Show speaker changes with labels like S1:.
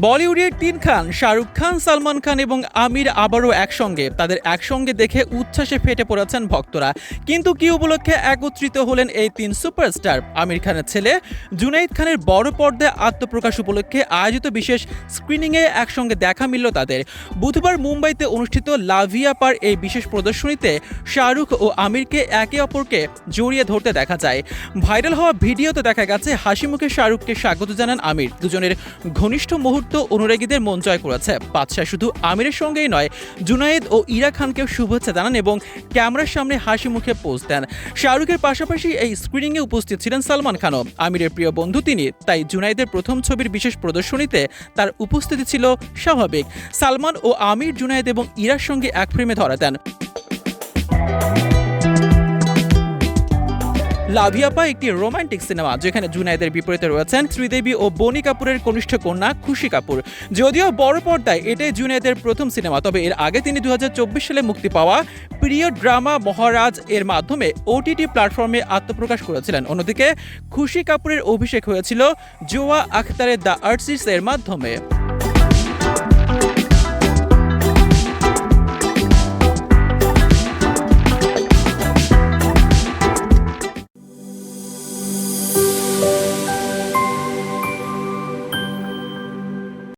S1: বলিউডের তিন খান, শাহরুখ খান, সালমান খান এবং আমির আবারও একসঙ্গে। তাদের একসঙ্গে দেখে উচ্ছ্বাসে ফেটে পড়েছেন ভক্তরা। কিন্তু কি উপলক্ষে একত্রিত হলেন এই তিন সুপারস্টার? আমির খানের ছেলে জুনাইদ খানের বড় পর্দায় আত্মপ্রকাশ উপলক্ষে আয়োজিত বিশেষ স্ক্রিনিংয়ে একসঙ্গে দেখা মিলল তাদের। বুধবার মুম্বাইতে অনুষ্ঠিত লাভিয়া পার এই বিশেষ প্রদর্শনীতে শাহরুখ ও আমিরকে একে অপরকে জড়িয়ে ধরতে দেখা যায়। ভাইরাল হওয়া ভিডিওতে দেখা গেছে হাসি মুখে শাহরুখকে স্বাগত জানান আমির। দুজনের ঘনিষ্ঠ মুহূর্ত অনুরাগীদের মন জয় করেছে। বাদশাহ শুধু আমিরের সঙ্গেই নয়, জুনায়েদ ও ইরা খানকেও শুভেচ্ছা জানান এবং ক্যামেরার সামনে হাসি মুখে পোস্ট দেন। শাহরুখের পাশাপাশি এই স্ক্রিনিংয়ে উপস্থিত ছিলেন সালমান খানও। আমিরের প্রিয় বন্ধু তিনি, তাই জুনায়েদের প্রথম ছবির বিশেষ প্রদর্শনীতে তার উপস্থিতি ছিল স্বাভাবিক। সালমান ও আমির, জুনায়েদ এবং ইরার সঙ্গে এক ফ্রেমে ধরা দেন। লাভিয়াপা একটি রোমান্টিক সিনেমা, যেখানে জুনাইদের বিপরীতে রয়েছেন শ্রীদেবী ও বনি কাপুরের কনিষ্ঠ কন্যা খুশি কাপুর। যদিও বড় পর্দায় এটাই জুনায়েদের প্রথম সিনেমা, তবে এর আগে তিনি দু হাজার চব্বিশ সালে মুক্তি পাওয়া প্রিয় ড্রামা মহারাজ এর মাধ্যমে ওটিটি প্ল্যাটফর্মে আত্মপ্রকাশ করেছিলেন। অন্যদিকে খুশি কাপুরের অভিষেক হয়েছিল জোয়া আখতারের দ্য আর্টিস্ট এর মাধ্যমে।